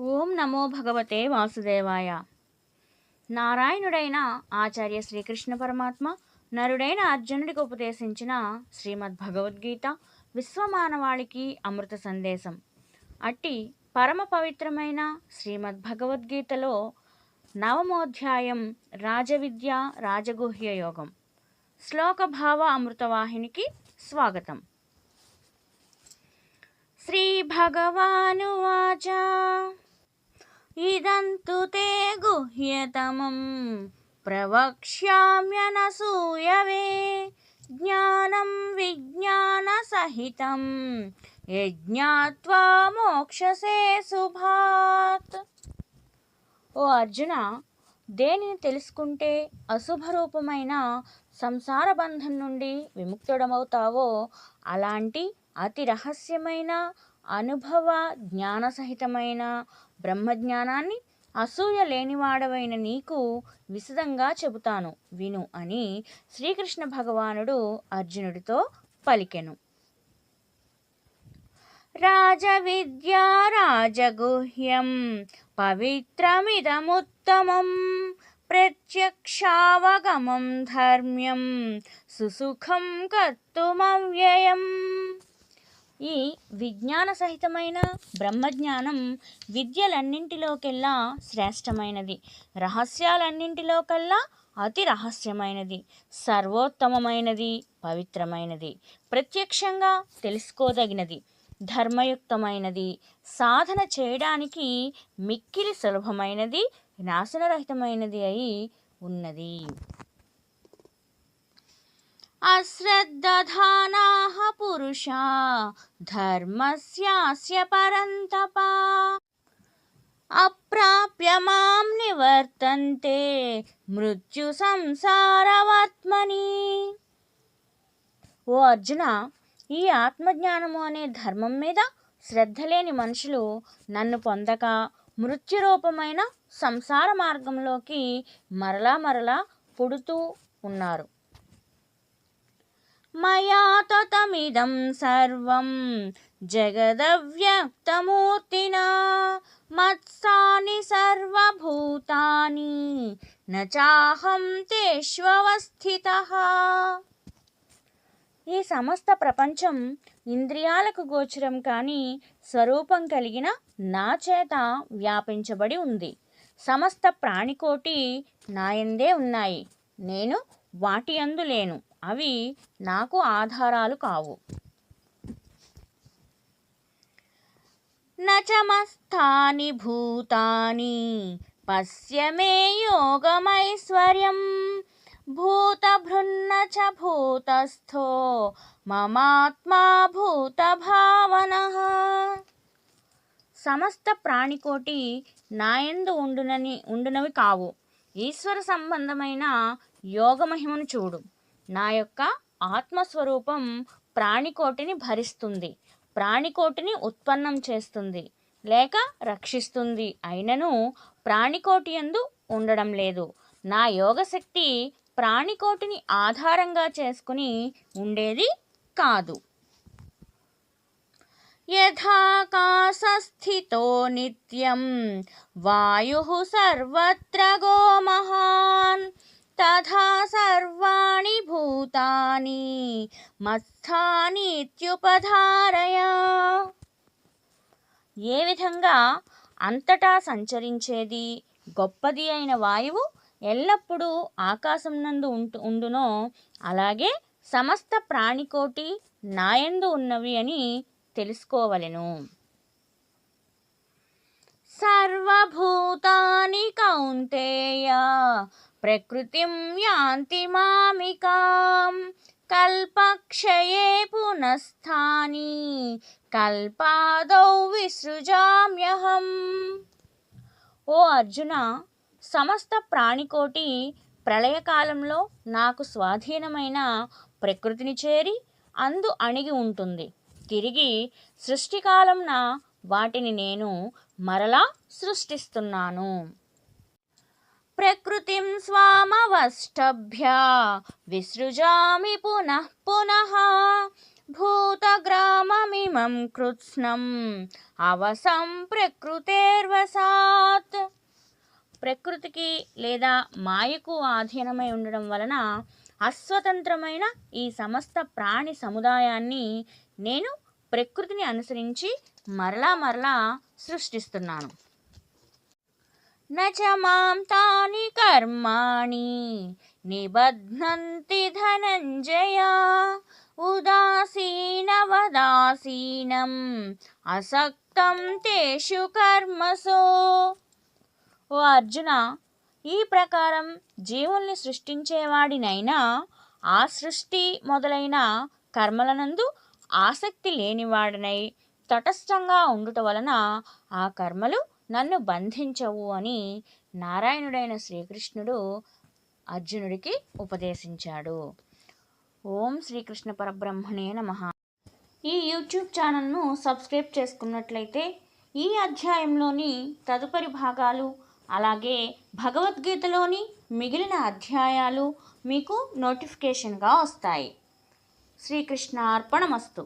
ఓం నమో భగవతే వాసుదేవాయ. నారాయణుడైన ఆచార్య శ్రీకృష్ణ పరమాత్మ నరుడైన అర్జునుడికి ఉపదేశించిన శ్రీమద్ భగవద్గీత విశ్వమానవాళికి అమృత సందేశం. అట్టి పరమ పవిత్రమైన శ్రీమద్ భగవద్గీతలో నవమోధ్యాయం రాజవిద్య రాజగుహ్య యోగం. శ్లోకభావ అమృతవాహినికి స్వాగతం. శ్రీ శ్రీభగవానువాచ ఇదంతు తే గుహ్యతమం ప్రవక్ష్యామ్యనసూయవే జ్ఞానం విజ్ఞానసహితం యజ్ఞాత్వా మోక్షసే శుభాత్ ఓ అర్జున దేనిని తెలుసుకుంటే అశుభరూపమైన సంసార బంధం నుండి విముక్తుడమవుతావో అలాంటి అతి రహస్యమైన అనుభవ జ్ఞాన సహితమైన బ్రహ్మజ్ఞానాన్ని అసూయ లేనివాడవైన నీకు విశదంగా చెబుతాను. విను అని శ్రీకృష్ణ భగవానుడు అర్జునుడితో పలికెను. రాజవిద్యా రాజగుహ్యం పవిత్రమిదముత్తమం ప్రత్యక్షావగమం ధర్మ్యం సుసుఖం కర్తుమవ్యయం. ఈ విజ్ఞాన సహితమైన బ్రహ్మజ్ఞానం విద్యలన్నింటిలోకెల్లా శ్రేష్టమైనది. రహస్యాలన్నింటిలోకల్లా అతి రహస్యమైనది. సర్వోత్తమమైనది పవిత్రమైనది. ప్రత్యక్షంగా తెలుసుకోదగినది. ధర్మయుక్తమైనది. సాధన చేయడానికి మిక్కిలి సులభమైనది నాశనరహితమైనది అయి ఉన్నది. అశ్రద్ధధానాః పురుషా ధర్మస్యాస్య పరంతప అప్రాప్య మాం నివర్తంతే మృత్యు సంసారవాత్మని ఓ అర్జున ఈ ఆత్మజ్ఞానము అనే ధర్మం మీద శ్రద్ధ లేని మనుషులు నన్ను పొందక మృత్యురూపమైన సంసార మార్గంలోకి మరలా మరలా పుడుతూ ఉన్నారు. మయా తతమిదం సర్వం జగదవ్యక్తమూర్తినా. మత్సాని సర్వభూతాని నాహం తేష్వస్థిత ఈ సమస్త ప్రపంచం ఇంద్రియాలకు గోచరం కాని స్వరూపం కలిగిన నా చేత వ్యాపించబడి ఉంది. సమస్త ప్రాణికోటి నాయందే ఉన్నాయి. నేను వాటి అందు లేను. అవి నాకు ఆధారాలు కావు. నచమస్థాని భూతాని పశ్యమే యోగమైశ్వర్యం. భూతభృన్న చ భూతస్థో మమాత్మా భూతభావన. సమస్త ప్రాణికోటి నాయందు ఉండునని ఉండునవి కావు. ఈశ్వర సంబంధమైన యోగమహిమను చూడు. నా యొక్క ఆత్మస్వరూపం ప్రాణికోటిని భరిస్తుంది. ప్రాణికోటిని ఉత్పన్నం చేస్తుంది. లేక రక్షిస్తుంది. అయినను ప్రాణికోటి ఎందు ఉండడం లేదు. నా యోగశక్తి ప్రాణికోటిని ఆధారంగా చేసుకుని ఉండేది కాదు. యథాకాశస్థితో నిత్యం వాయు సర్వత్ర గో మహాన్ తథా సర్వాణి భూతాని మత్స్థానిత్యుపధారయ ఏ విధంగా అంతటా సంచరించేది? గొప్పది అయిన వాయువు ఎల్లప్పుడూ ఆకాశం నందు ఉంటు ఉండునో అలాగే సమస్త ప్రాణికోటి నాయందు ఉన్నవి అని తెలుసుకోవలెను. సర్వభూతాని కౌంతేయ ప్రకృతిం యాంతి మామికాం కల్పక్షయే పునస్థాని కల్పాదౌ విసృజామ్యహం ఓ అర్జున సమస్త ప్రాణికోటి ప్రళయకాలంలో నాకు స్వాధీనమైన ప్రకృతిని చేరి అందు అణిగి ఉంటుంది. తిరిగి సృష్టికాలంన వాటిని నేను మరలా సృష్టిస్తున్నాను. ప్రకృతిం స్వామవష్టభ్య విసృజామి పునః పునః భూతగ్రామమిమం కృత్స్నం అవసం ప్రకృతేర్వసాత్ ప్రకృతికి లేదా మాయకు ఆధీనమై ఉండడం వలన అస్వతంత్రమైన ఈ సమస్త ప్రాణి సముదాయాన్ని నేను ప్రకృతిని అనుసరించి మరలా మరలా సృష్టిస్తున్నాను. నచ మాం తాని కర్మాణి నిబధ్నంతి ధనంజయ ఉదాసీనవదాసీనం అసక్తం తేషు కర్మసో ఓ అర్జున ఈ ప్రకారం జీవుల్ని సృష్టించేవాడినైనా ఆ సృష్టి మొదలైన కర్మలనందు ఆసక్తి లేనివాడనై తటస్థంగా ఉండుట వలన ఆ కర్మలు నన్ను బంధించవు అని నారాయణుడైన శ్రీకృష్ణుడు అర్జునుడికి ఉపదేశించాడు. ఓం శ్రీకృష్ణ పరబ్రహ్మణే నమ. ఈ యూట్యూబ్ ఛానల్ను సబ్స్క్రైబ్ చేసుకున్నట్లయితే ఈ అధ్యాయంలోని తదుపరి భాగాలు అలాగే భగవద్గీతలోని మిగిలిన అధ్యాయాలు మీకు నోటిఫికేషన్గా వస్తాయి. శ్రీకృష్ణ అర్పణమస్తు